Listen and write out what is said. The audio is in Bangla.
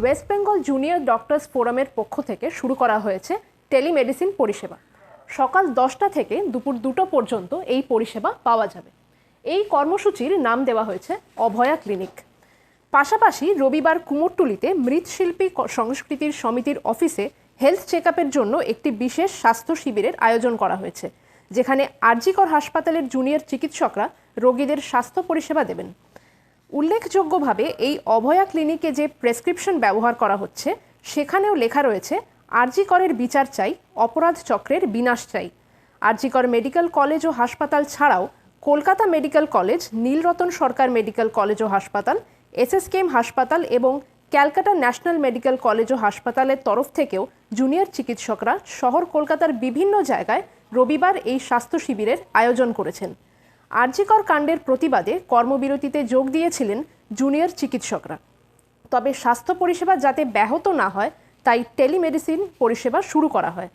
ওয়েস্ট বেঙ্গল জুনিয়র ডক্টরস ফোরামের পক্ষ থেকে শুরু করা হয়েছে টেলিমেডিসিন পরিষেবা। সকাল দশটা থেকে দুপুর দুটো পর্যন্ত এই পরিষেবা পাওয়া যাবে। এই কর্মসূচির নাম দেওয়া হয়েছে অভয়া ক্লিনিক। পাশাপাশি রবিবার কুমোরটুলিতে মৃৎশিল্পী সংস্কৃতির সমিতির অফিসে হেলথ চেক জন্য একটি বিশেষ স্বাস্থ্য শিবিরের আয়োজন করা হয়েছে, যেখানে আরজিকর হাসপাতালের জুনিয়র চিকিৎসকরা রোগীদের স্বাস্থ্য পরিষেবা দেবেন। উল্লেখযোগ্যভাবে এই অভয়া ক্লিনিকে যে প্রেসক্রিপশন ব্যবহার করা হচ্ছে, সেখানেও লেখা রয়েছে আরজি করের বিচার চাই, অপরাধ চক্রের বিনাশ চাই। আরজিকর মেডিকেল কলেজ ও হাসপাতাল ছাড়াও Kolkata medical college, Nilratan Sarkar medical college ও হাসপাতাল, এসএসকেএম হাসপাতাল এবং ক্যালকাটা ন্যাশনাল মেডিকেল কলেজ ও হাসপাতালের তরফ থেকেও জুনিয়র চিকিৎসকরা শহর কলকাতার বিভিন্ন জায়গায় রবিবার এই স্বাস্থ্য শিবিরের আয়োজন করেছেন। আরজিকর কাণ্ডের প্রতিবাদে কর্মবিরতিতে যোগ দিয়েছিলেন জুনিয়র চিকিৎসকরা। তবে স্বাস্থ্য পরিষেবা যাতে ব্যাহত না হয়, তাই টেলিমেডিসিন পরিষেবা শুরু করা হয়।